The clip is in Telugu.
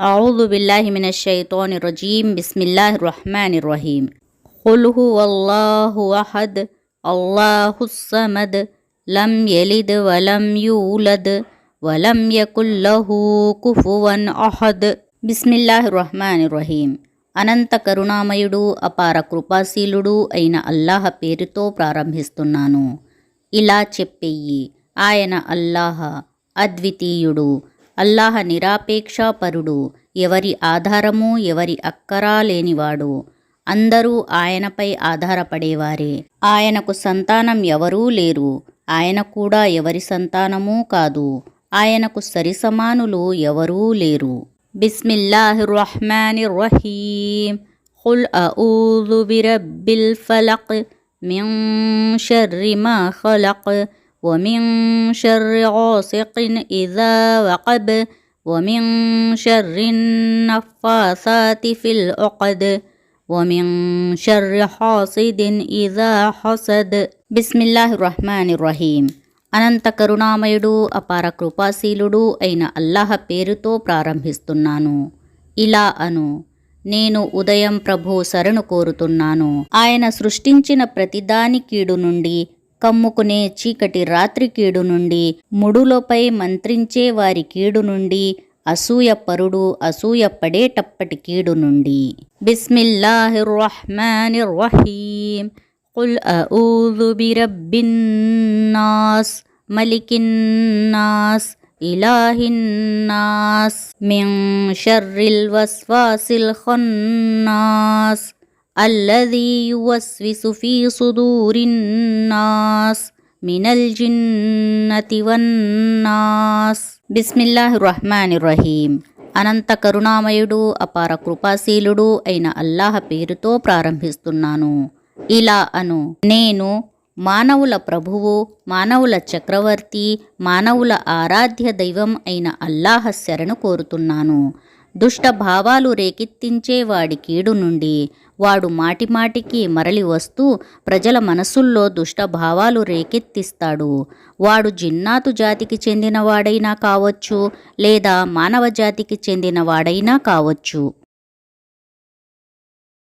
أعوذ بالله من الشيطان الرجيم بسم الله الرحمن الرحيم قل هو الله أحد الله الصمد لم يلد ولم يولد ولم يكن له كفوا أحد بسم الله الرحمن الرحيم అనంత కరుణామయుడు అపార కృపాశీలుడు అయిన అల్లాహ పేరుతో ప్రారంభిస్తున్నాను ఇలా చెప్పెయ్యి ఆయన అల్లాహ అద్వితీయుడు అల్లాహ నిరాపేక్షాపరుడు ఎవరి ఆధారము ఎవరి అక్కరా లేనివాడు. అందరూ ఆయనపై ఆధారపడేవారే. ఆయనకు సంతానం ఎవరూ లేరు. ఆయన కూడా ఎవరి సంతానమూ కాదు. ఆయనకు సరిసమానులు ఎవరూ లేరు. బిస్మిల్లాహిర్ రహ్మానిర్ రహీం ఖుల్ అఊజు బిరబ్బిల్ ఫలక్ మిన్ షర్రి మా ఖలక్. ومن شر غاسق إذا وقب ومن شر النفاثات في العقد ومن شر حاسد إذا حسد بسم الله الرحمن الرحيم అనంత కరుణామయుడు అపార కృపాశీలుడు అయిన అల్లాహ పేరుతో ప్రారంభిస్తున్నాను ఇలా అను నేను ఉదయం ప్రభు శరణు కోరుతున్నాను ఆయన సృష్టించిన ప్రతిదాని కీడు నుండి కమ్ముకునే చీకటి రాత్రి కీడు నుండి ముడులపై మంత్రించే వారి కీడు నుండి అసూయ పరుడు అసూయ పడేటప్పటి కీడు నుండి బిస్మిల్లాహిర్ రహ్మానిర్ రహీం قل أعوذ برب الناس ملك الناس إله الناس من شر الوسواس الخناس అల్లదీ యువస్విసు ఫీ సుదూరిన్నాస్ మినల్ జిన్నతి వన్నాస్ బిస్మిల్లాహ్ రహమాన్ రహీం అనంత కరుణామయుడు అపార కృపాశీలుడు అయిన అల్లాహ పేరుతో ప్రారంభిస్తున్నాను. ఇలా అను. నేను మానవుల ప్రభువు మానవుల చక్రవర్తి మానవుల ఆరాధ్య దైవం అయిన అల్లాహ శరణు కోరుతున్నాను. దుష్ట భావాలు రేకెత్తించే వాడి కీడు నుండి వాడు మాటిమాటికి మరలి వస్తూ ప్రజల మనసుల్లో దుష్ట భావాలు రేకెత్తిస్తాడు. వాడు జిన్నాతు జాతికి చెందినవాడైనా కావచ్చు లేదా మానవ జాతికి చెందినవాడైనా కావచ్చు.